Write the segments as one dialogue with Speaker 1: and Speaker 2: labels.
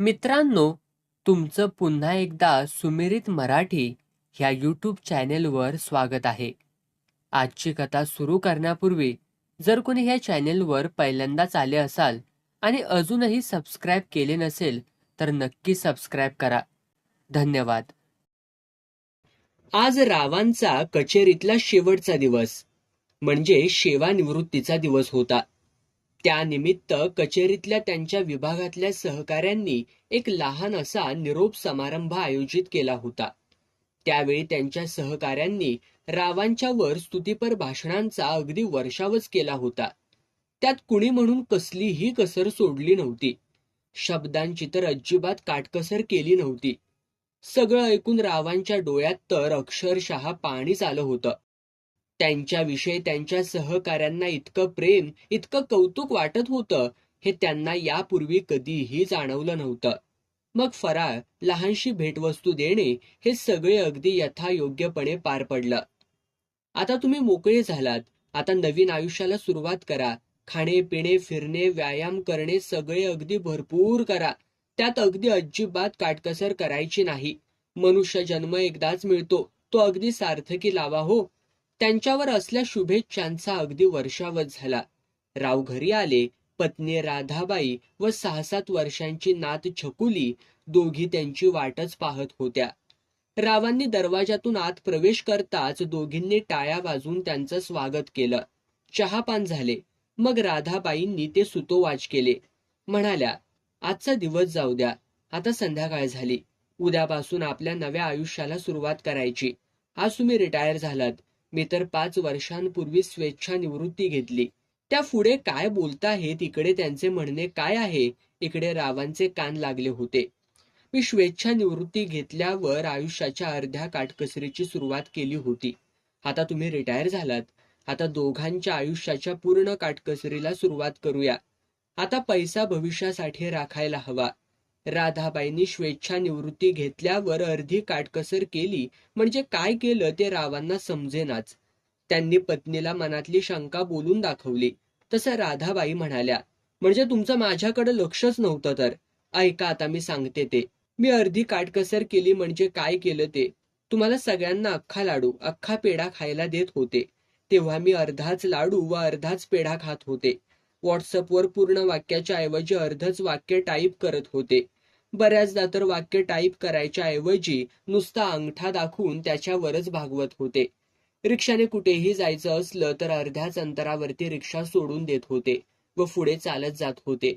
Speaker 1: मित्रांनो तुमचं पुन्हा एकदा सुमिरित मराठी ह्या यूट्यूब चॅनेलवर स्वागत आहे. आजची कथा सुरू करण्यापूर्वी जर कोणी ह्या चॅनेलवर पहिल्यांदाच आले असाल आणि अजूनही सबस्क्राईब केले नसेल तर नक्की सबस्क्राईब करा. धन्यवाद. आज रावांचा कचेरीतला शेवटचा दिवस म्हणजे सेवानिवृत्तीचा दिवस होता. त्यानिमित्त कचेरीतल्या त्यांच्या विभागातल्या सहकाऱ्यांनी एक लहान असा निरोप समारंभ आयोजित केला होता. त्यावेळी त्यांच्या सहकाऱ्यांनी रावांच्या वर स्तुतीपर भाषणांचा अगदी वर्षावच केला होता. त्यात कुणी म्हणून कसलीही कसर सोडली नव्हती. शब्दांची तर अजिबात काटकसर केली नव्हती. सगळं ऐकून रावांच्या डोळ्यात तर अक्षरशः पाणीच आलं होतं. त्यांच्याविषयी त्यांच्या सहकाऱ्यांना इतकं प्रेम इतकं कौतुक वाटत होतं हे त्यांना यापूर्वी कधीही जाणवलं नव्हतं. मग फराळ लहानशी भेटवस्तू देणे हे सगळे अगदी यथायोग्यपणे पार पडलं. आता तुम्ही मोकळे झालात. आता नवीन आयुष्याला सुरुवात करा. खाणे पिणे फिरणे व्यायाम करणे सगळे अगदी भरपूर करा. त्यात अगदी अजिबात काटकसर करायची नाही. मनुष्य जन्म एकदाच मिळतो. तो अगदी सार्थकी लावा हो. त्यांच्यावर असल्या शुभेच्छांचा अगदी वर्षावत झाला. राव घरी आले पत्नी राधाबाई व सहा सात वर्षांची नात छकुली दोघी त्यांची वाटच पाहत होत्या. रावांनी दरवाजातून आत प्रवेश करताच दोघींनी टाळ्या वाजून त्यांचं स्वागत केलं. चहापान झाले. मग राधाबाईंनी ते सुतोवाच केले. म्हणाल्या आजचा दिवस जाऊ द्या. आता संध्याकाळ झाली. उद्यापासून आपल्या नव्या आयुष्याला सुरुवात करायची. आज तुम्ही रिटायर झालात. मी तर पाच वर्षांपूर्वी स्वेच्छा निवृत्ती घेतली. त्या पुढे काय बोलताहेत? इकडे त्यांचे म्हणणे काय आहे? इकडे रावांचे कान लागले होते. मी स्वेच्छा निवृत्ती घेतल्यावर आयुष्याच्या अर्ध्या काटकसरीची सुरुवात केली होती. आता तुम्ही रिटायर झालात. आता दोघांच्या आयुष्याच्या पूर्ण काटकसरीला सुरुवात करूया. आता पैसा भविष्यासाठी राखायला हवा. राधाबाईंनी स्वेच्छा निवृत्ती घेतल्यावर अर्धी काटकसर केली. म्हणजे काय केलं ते रावांना समजेनाच. त्यांनी पत्नीला मनातली शंका बोलून दाखवली. तसं राधाबाई म्हणाल्या म्हणजे तुमचं माझ्याकडे लक्षच नव्हतं तर. ऐका आता मी सांगते ते. मी अर्धी काटकसर केली म्हणजे काय केलं ते? तुम्हाला सगळ्यांना अख्खा लाडू अख्खा पेढा खायला देत होते. तेव्हा मी अर्धाच लाडू व अर्धाच पेढा खात होते. व्हॉट्सअपवर पूर्ण वाक्याच्या ऐवजी अर्धच वाक्य टाईप करत होते. बऱ्याचदा तर वाक्य टाईप करायच्या ऐवजी नुसता अंगठा दाखवून त्याच्यावरच भागवत होते. रिक्षाने कुठेही जायचं असलं तर अर्ध्याच अंतरावरती रिक्षा सोडून देत होते व पुढे चालत जात होते.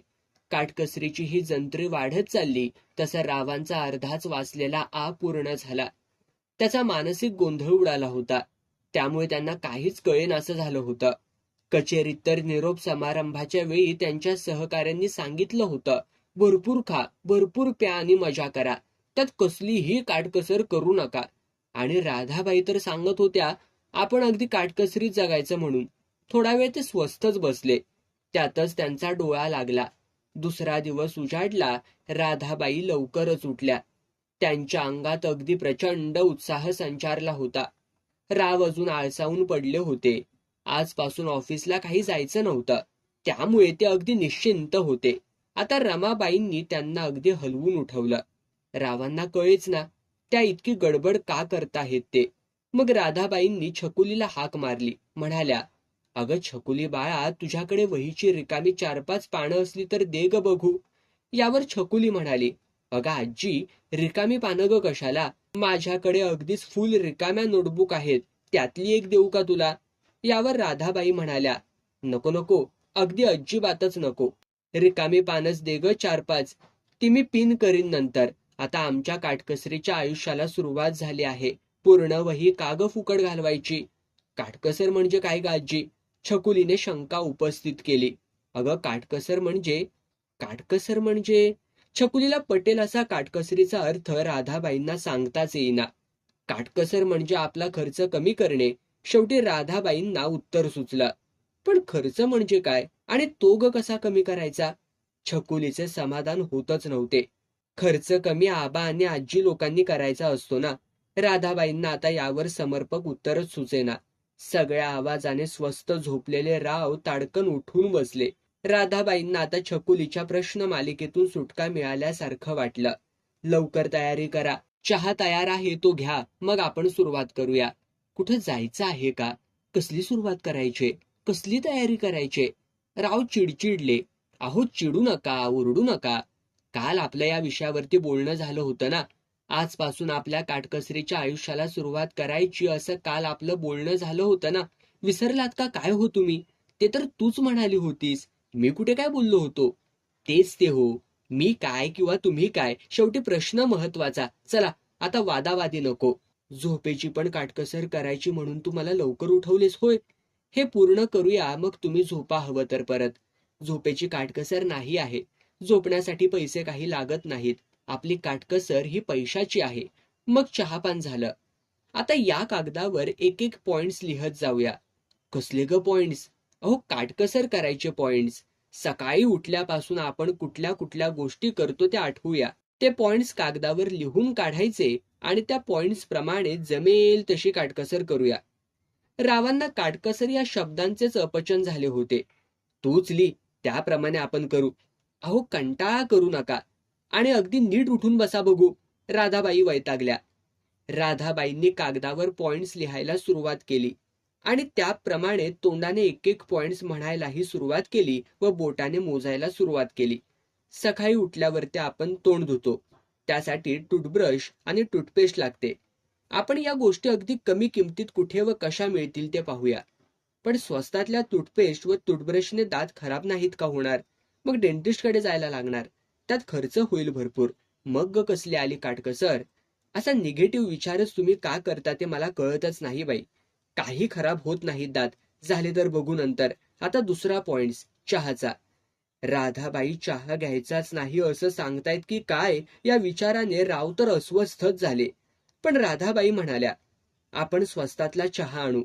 Speaker 1: काटकसरीची ही जंत्री वाढत चालली तसा रावांचा अर्धाच वाचलेला आ पूर्ण झाला. त्याचा मानसिक गोंधळ उडाला होता. त्यामुळे त्यांना काहीच कळेन असं झालं होतं. कचेरीत तर निरोप समारंभाच्या वेळी त्यांच्या सहकाऱ्यांनी सांगितलं होतं भरपूर खा भरपूर प्या आणि मजा करा. त्यात कसलीही काटकसर करू नका. आणि राधाबाई तर सांगत होत्या आपण अगदी काटकसरीत जगायचं म्हणून. थोडा वेळ ते स्वस्थच बसले. त्यातच त्यांचा डोळा लागला. दुसरा दिवस उजाडला राधाबाई लवकरच उठल्या. त्यांच्या अंगात अगदी प्रचंड उत्साह संचारला होता. राव अजून आळसावून पडले होते. आजपासून ऑफिसला काही जायचं नव्हतं. त्यामुळे ते अगदी निश्चिंत होते. आता रमाबाईंनी त्यांना अगदी हलवून उठवलं. रावांना कळेच ना त्या इतकी गडबड का करताहेत ते. मग राधाबाईंनी छकुलीला हाक मारली. म्हणाल्या अगं छकुली बाळा तुझ्याकडे वहीची रिकामी चार पाच पानं असली तर दे ग बघू. यावर छकुली म्हणाली अगं आजी रिकामी पानं ग कशाला? माझ्याकडे अगदीच फुल रिकाम्या नोटबुक आहेत. त्यातली एक देऊ का तुला? यावर राधाबाई म्हणाल्या नको नको. अगदी अजिबातच नको. रिकामी पानच दे ग चार पाच ती मी पिन करीन नंतर. आता आमच्या काटकसरीच्या आयुष्याला सुरुवात झाली आहे. पूर्ण वही काग फुकट घालवायची? काटकसर म्हणजे काय गाजी छकुलीने शंका उपस्थित केली. अगं काटकसर म्हणजे? काटकसर म्हणजे? छकुलीला पटेल असा काटकसरीचा अर्थ राधाबाईंना सांगताच येईना. काटकसर म्हणजे आपला खर्च कमी करणे. शेवटी राधाबाईंना उत्तर सुचलं. पण खर्च म्हणजे काय? आणि तो ग कसा कमी करायचा? छकुलीचे समाधान होतच नव्हते. खर्च कमी आबा आणि आजी लोकांनी करायचा असतो ना? राधाबाईंना आता यावर समर्पक उत्तरच सुचेना. सगळ्या आवाजाने स्वस्त झोपलेले राव ताडकन उठून बसले. राधाबाईंना आता छकुलीच्या प्रश्न मालिकेतून सुटका मिळाल्यासारखं वाटलं. लवकर तयारी करा. चहा तयार आहे तो घ्या. मग आपण सुरुवात करूया. कुठं जायचं आहे का? कसली सुरुवात करायची? कसली तयारी करायची? राव चिडचिडले. अहो चिडू नका ओरडू नका. काल आपलं या विषयावरती बोलणं झालं होतं ना. आजपासून आपल्या काटकसरीच्या आयुष्याला सुरुवात करायची असं काल आपलं बोलणं झालं होतं ना. विसरलात का? काय हो तुम्ही? ते तर तूच म्हणाली होतीस. मी कुठे काय बोललो होतो? तेच ते हो. मी काय किंवा तुम्ही काय? शेवटी प्रश्न महत्त्वाचा चला आता वादावादी नको. झोपेची पण काटकसर करायची म्हणून तू मला लवकर उठवलेस होय? हे पूर्ण करूया मग तुम्ही झोपा हवं तर परत. झोपेची काटकसर नाही आहे. झोपण्यासाठी पैसे काही लागत नाहीत. आपली काटकसर ही पैशाची आहे. मग चहापान झालं. आता या कागदावर एक एक पॉइंट्स लिहत जाऊया. कसले ग पॉइंट्स अहो काटकसर करायचे पॉइंट्स सकाळी उठल्यापासून आपण कुठल्या कुठल्या गोष्टी करतो त्या आठवूया. ते पॉइंट्स कागदावर लिहून काढायचे आणि त्या पॉइंट्स प्रमाणे जमेल तशी काटकसर करूया. रावांना काटकसर या शब्दांचेच अपचन झाले होते. तूच ली त्याप्रमाणे आपण करू. अहो कंटाळा करू नका. आणि अगदी नीट उठून बसा बघू राधाबाई वैतागल्या. राधाबाईंनी कागदावर पॉइंट्स लिहायला सुरुवात केली. आणि त्याप्रमाणे तोंडाने एक एक पॉइंट्स म्हणायलाही सुरुवात केली व बोटाने मोजायला सुरुवात केली. सकाळी उठल्यावरती आपण तोंड धुतो. त्यासाठी टूथब्रश आणि टूथपेस्ट लागते. आपण या गोष्टी अगदी कमी किमतीत कुठे व कशा मिळतील ते पाहूया. पण स्वस्तातल्या टूथपेस्ट व टूथब्रशने दात खराब नाहीत का होणार? मग डेंटिस्टकडे जायला लागणार. त्यात खर्च होईल भरपूर. मग ग कसली आली काटकसर? असा निगेटिव्ह विचारच तुम्ही का करता ते मला कळतच नाही बाई. काही खराब होत नाहीत दात. झाले तर बघू नंतर. आता दुसरा पॉइंट चहाचा. राधाबाई चहा घ्यायचाच नाही असं सांगतायत की काय? या विचाराने राव तर अस्वस्थच झाले. पण राधाबाई म्हणाल्या आपण स्वस्तातला चहा आणू.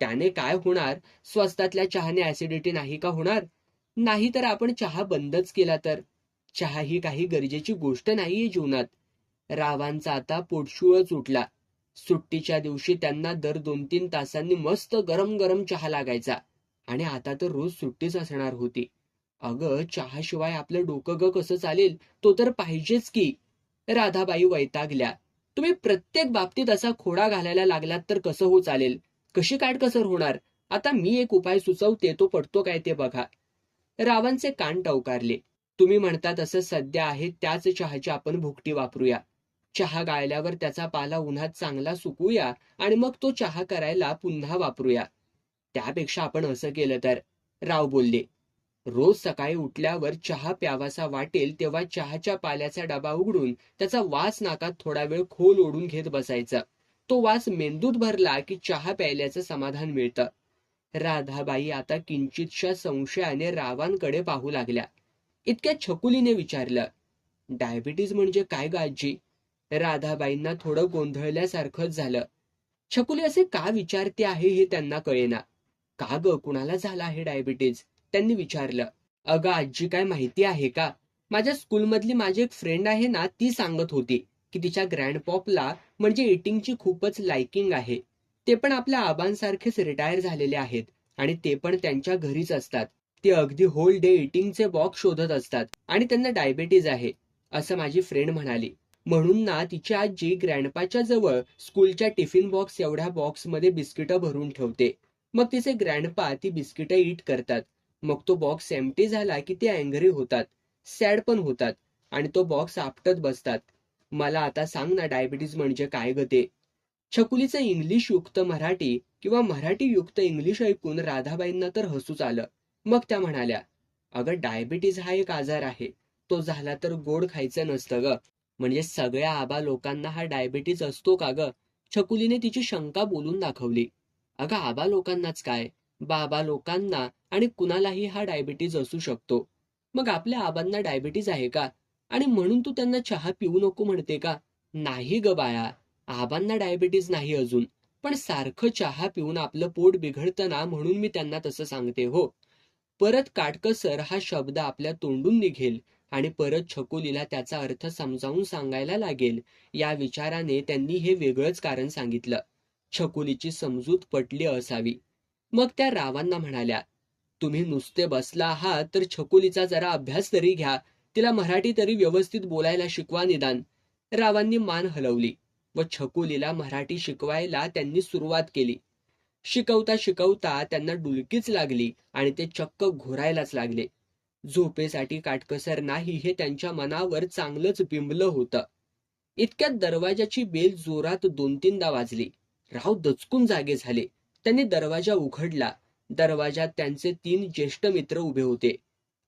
Speaker 1: त्याने काय होणार? स्वस्तातल्या चहाने ऍसिडिटी नाही का होणार? नाही तर आपण चहा बंदच केला तर. चहा ही काही गरजेची गोष्ट नाहीये जीवनात. रावांचा आता पोटशुळच उठला. सुट्टीच्या दिवशी त्यांना दर दोन तीन तासांनी मस्त गरम गरम चहा लागायचा. आणि आता तर रोज सुट्टीच असणार होती. अगं चहाशिवाय आपलं डोकं ग कसं चालेल? तो तर पाहिजेच की. राधाबाई वैतागल्या. तुम्ही प्रत्येक बाबतीत असा खोडा घालायला लागलात तर कसं हो चालेल? कशी काटकसर होणार? आता मी एक उपाय सुचवते तो पडतो काय ते बघा. रावांचे कान टवकारले. तुम्ही म्हणता तसं सध्या आहे त्याच चहाची आपण भुकटी वापरूया. चहा गाळल्यावर त्याचा पाला उन्हात चांगला सुकूया आणि मग तो चहा करायला पुन्हा वापरूया. त्यापेक्षा आपण असं केलं तर. राव बोलले रोज सकाळी उठल्यावर चहा प्यावासा वाटेल तेव्हा चहाच्या पाल्याचा डबा उघडून त्याचा वास नाकात थोडा वेळ खोल ओढून घेत बसायचा. तो वास मेंदूत भरला की चहा प्यायल्याचं समाधान मिळतं. राधाबाई आता किंचितशा संशयाने रावांकडे पाहू लागल्या. इतक्या छकुलीने विचारलं डायबिटीज म्हणजे काय गाजी राधाबाईंना थोडं गोंधळल्यासारखंच झालं. छकुली असे का विचारते आहे हे त्यांना कळेना. का ग? कुणाला झाला आहे डायबिटीज? त्यांनी विचारलं अगं आजी काय माहिती आहे का? माझ्या स्कूलमधली माझी एक फ्रेंड आहे ना ती सांगत होती की तिच्या ग्रँड पॉपला म्हणजे इटिंगची खूपच लायकिंग आहे. ते पण आपल्या आबांसारखेच रिटायर झालेले आहेत आणि ते पण त्यांच्या घरीच असतात. ते अगदी होल डे इटिंगचे बॉक्स शोधत असतात आणि त्यांना डायबेटीज आहे असं माझी फ्रेंड म्हणाली. म्हणून ना तिची आजी ग्रँडपाच्या जवळ स्कूलच्या टिफिन बॉक्स एवढ्या बॉक्समध्ये बिस्किटं भरून ठेवते. मग तिचे ग्रँडपा ती बिस्किटं इट करतात. मग तो बॉक्स एमटी झाला की ते अँग्री होतात सॅड पण होतात आणि तो बॉक्स आपटत बसतात. मला आता सांग ना डायबिटीज म्हणजे काय ग ते? छकुलीचं इंग्लिश युक्त मराठी किंवा मराठी युक्त इंग्लिश ऐकून राधाबाईंना तर हसूच आलं. मग त्या म्हणाल्या अगं डायबिटीज हा एक आजार आहे. तो झाला तर गोड खायचं नसतं ग. म्हणजे सगळ्या आबा लोकांना हा डायबिटीज असतो का ग? छकुलीने तिची शंका बोलून दाखवली. अगं आबा लोकांनाच काय? बाबा लोकांना आणि कुणालाही हा डायबिटीज असू शकतो. मग आपल्या आबांना डायबिटीज आहे का? आणि म्हणून तू त्यांना चहा पिऊ नको म्हणते का? नाही ग बाया आबांना डायबिटीज नाही अजून. पण सारखं चहा पिऊन आपलं पोट बिघडतं ना म्हणून मी त्यांना तसं सांगते हो. परत काटकसर हा शब्द आपल्या तोंडून निघेल आणि परत छकुलीला त्याचा अर्थ समजावून सांगायला लागेल. या विचाराने त्यांनी हे वेगळंच कारण सांगितलं. छकुलीची समजूत पटली असावी. मग त्या रावांना म्हणाल्या तुम्ही नुसते बसला आहात तर छकुलीचा जरा अभ्यास तरी घ्या. तिला मराठी तरी व्यवस्थित बोलायला शिकवा निदान. रावांनी मान हलवली व छकुलीला मराठी शिकवायला त्यांनी सुरुवात केली. शिकवता शिकवता त्यांना डुलकीच लागली आणि ते चक्क घोरायलाच लागले. झोपेसाठी काटकसर नाही हे त्यांच्या मनावर चांगलंच बिंबलं होतं. इतक्यात दरवाजाची बेल जोरात दोन तीनदा वाजली. राव दचकून जागे झाले. त्यांनी दरवाजा उघडला. दरवाजात त्यांचे तीन ज्येष्ठ मित्र उभे होते.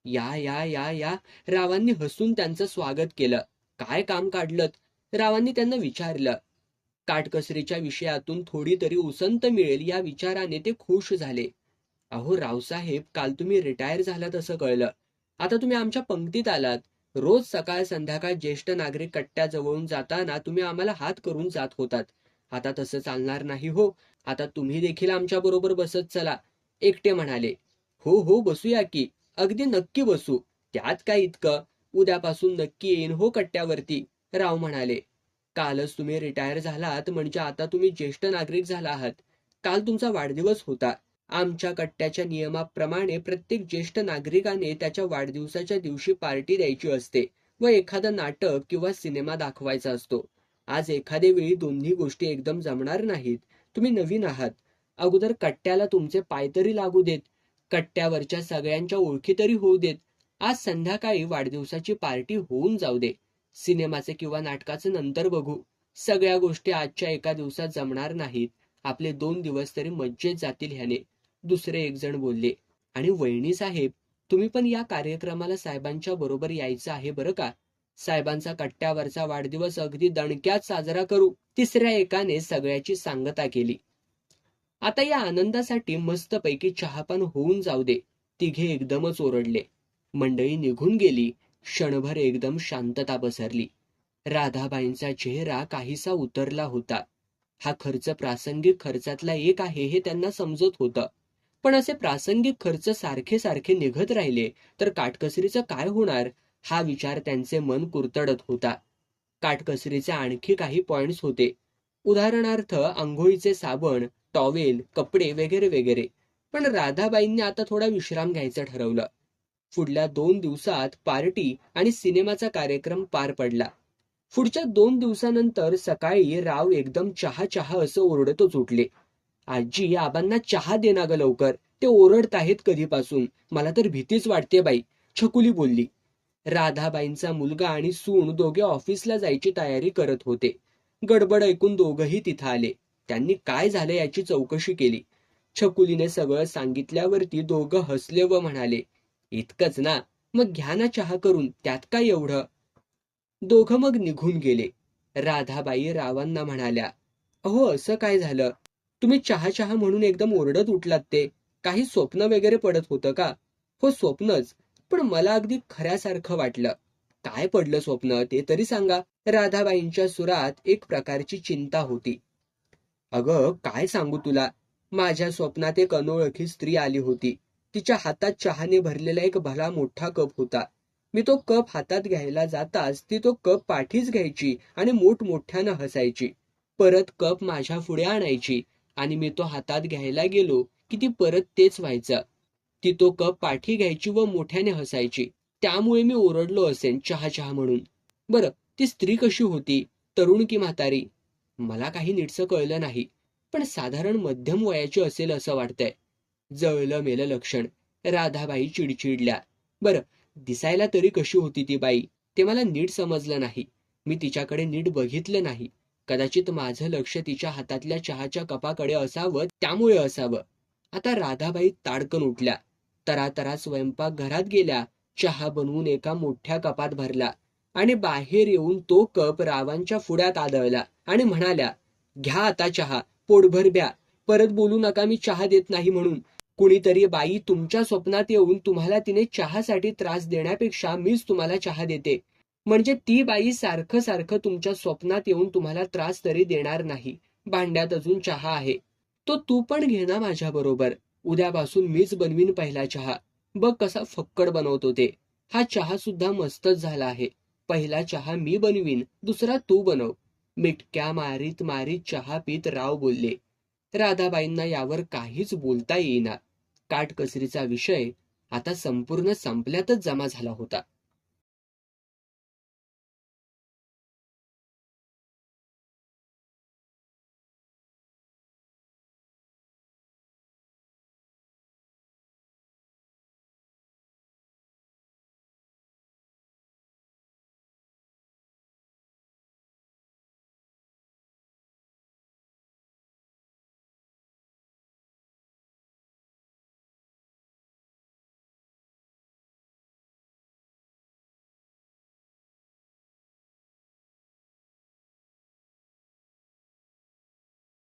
Speaker 1: या या या या रावांनी हसून त्यांचं स्वागत केलं. काय काम काढलं रावांनी त्यांना विचारलं. काटकसरीच्या विषयातून थोडी तरी उसंत मिळेल या विचाराने ते खुश झाले. अहो रावसाहेब काल तुम्ही रिटायर झालात असं कळलं. आता तुम्ही आमच्या पंक्तीत आलात. रोज सकाळ संध्याकाळ ज्येष्ठ नागरिक कट्ट्याजवळून जाताना तुम्ही आम्हाला हात करून जात होतात. आता तसं चालणार नाही हो. आता तुम्ही देखील आमच्याबरोबर बसत चला. एकटे म्हणाले. हो हो बसूया की. अगदी नक्की बसू. त्यात काय इतकं? उद्यापासून नक्की येईन हो कट्ट्यावरती. राव म्हणाले. कालच तुम्ही रिटायर झालात म्हणजे आता तुम्ही ज्येष्ठ नागरिक झाला आहात. काल तुमचा वाढदिवस होता. आमच्या कट्ट्याच्या नियमाप्रमाणे प्रत्येक ज्येष्ठ नागरिकाने त्याच्या वाढदिवसाच्या दिवशी पार्टी द्यायची असते व एखादं नाटक किंवा सिनेमा दाखवायचा असतो. आज एखाद्या वेळी दोन्ही गोष्टी एकदम जमणार नाहीत. तुम्ही नवीन आहात. अगोदर कट्ट्याला तुमचे पाय तरी लागू देत कट्ट्यावरच्या सगळ्यांच्या ओळखी तरी होऊ देत. आज संध्याकाळी वाढदिवसाची पार्टी होऊन जाऊ दे. सिनेमाचे किंवा नाटकाचे नंतर बघू. सगळ्या गोष्टी आजच्या एका दिवसात जमणार नाहीत. आपले दोन दिवस तरी मज्जेत जातील ह्याने. दुसरे एक जण बोलले आणि वहिनी साहेब तुम्ही पण या कार्यक्रमाला साहेबांच्या बरोबर यायचं आहे बरं का? साहेबांचा कट्ट्यावरचा वाढदिवस अगदी दणक्यात साजरा करू तिसऱ्या एकाने सगळ्याची सांगता केली. आता या आनंदासाठी मस्तपैकी चहापान होऊन जाऊ दे तिघे एकदमच ओरडले. मंडळी निघून गेली क्षणभर एकदम शांतता पसरली. राधाबाईंचा चेहरा काहीसा उतरला होता. हा खर्च प्रासंगिक खर्चातला एक आहे हे त्यांना समजत होतं. पण असे प्रासंगिक खर्च सारखे सारखे निघत राहिले तर काटकसरीचं काय होणार? हा विचार त्यांचे मन कुरतडत होता. काटकसरीचे आणखी काही पॉइंट्स होते. उदाहरणार्थ आंघोळीचे साबण टॉवेल कपडे वगैरे वगैरे. पण राधाबाईंनी आता थोडा विश्राम घ्यायचं ठरवलं. पुढल्या दोन दिवसात पार्टी आणि सिनेमाचा कार्यक्रम पार पडला. पुढच्या दोन दिवसानंतर सकाळी राव एकदम चहा चहा असं ओरडतच उठले. आजी आबांना चहा देना ग लवकर. ते ओरडत आहेत कधीपासून. मला तर भीतीच वाटते बाई छकुली बोलली. राधाबाईंचा मुलगा आणि सून दोघे ऑफिसला जायची तयारी करत होते. गडबड ऐकून दोघही तिथं आले. त्यांनी काय झालं याची चौकशी केली. छकुलीने सगळं सांगितल्यावरती दोघं हसले व म्हणाले इतकंच ना मग घ्या ना चहा करून त्यात काय एवढं? दोघं मग निघून गेले. राधाबाई रावांना म्हणाल्या अहो असं काय झालं? तुम्ही चहा चहा म्हणून एकदम ओरडत उठलात ते. काही स्वप्न वगैरे पडत होतं का? हो स्वप्नच. पण मला अगदी खऱ्यासारखं वाटलं. काय पडलं स्वप्न ते तरी सांगा. राधाबाईंच्या सुरात एक प्रकारची चिंता होती. अगं काय सांगू तुला? माझ्या स्वप्नात एक अनोळखी स्त्री आली होती. तिच्या हातात चहाने भरलेला एक भला मोठा कप होता. मी तो कप हातात घ्यायला जाताच ती तो कप पाठीच घ्यायची आणि मोठमोठ्यानं हसायची. परत कप माझ्या पुढे आणायची आणि मी तो हातात घ्यायला गेलो की ती परत तेच व्हायचं. ती तो कप पाठी घ्यायची व मोठ्याने हसायची. त्यामुळे मी ओरडलो असेन चहा चहा म्हणून. बरं ती स्त्री कशी होती? तरुण की म्हातारी? मला काही नीटसं कळलं नाही पण साधारण मध्यम वयाची असेल असं वाटतंय. जळलं मेलं लक्षण. राधाबाई चिडचिडल्या. बरं दिसायला तरी कशी होती ती बाई? ते मला नीट समजलं नाही. मी तिच्याकडे नीट बघितलं नाही. कदाचित माझं लक्ष तिच्या हातातल्या चहाच्या कपाकडे असावं त्यामुळे असावं. आता राधाबाई ताडकन उठल्या. तरातरा स्वयंपाक घरात गेल्या चहा बनवून एका मोठ्या कपात भरला आणि बाहेर येऊन तो कप रावांच्या फुड्यात आदळला आणि म्हणाल्या घ्या आता चहा पोटभर ब्या परत बोलू नका मी चहा देत नाही म्हणून. कुणीतरी बाई तुमच्या स्वप्नात येऊन तुम्हाला तिने चहासाठी त्रास देण्यापेक्षा मीच तुम्हाला चहा देते. म्हणजे ती बाई सारखं सारखं तुमच्या स्वप्नात येऊन तुम्हाला त्रास तरी देणार नाही. भांड्यात अजून चहा आहे. तो तू पण घे ना माझ्या बरोबर उद्यापासून मीच बनवीन पहिला चहा. बघ कसा फक्कड बनवतो ते. हा चहा सुद्धा मस्तच झाला आहे. पहिला चहा मी बनवीन दुसरा तू बनव. मिटक्या मारीत मारीत चहा पीत राव बोलले. राधाबाईंना यावर काहीच बोलता येईना. काटकसरीचा विषय आता संपूर्ण संपल्यातच जमा झाला होता.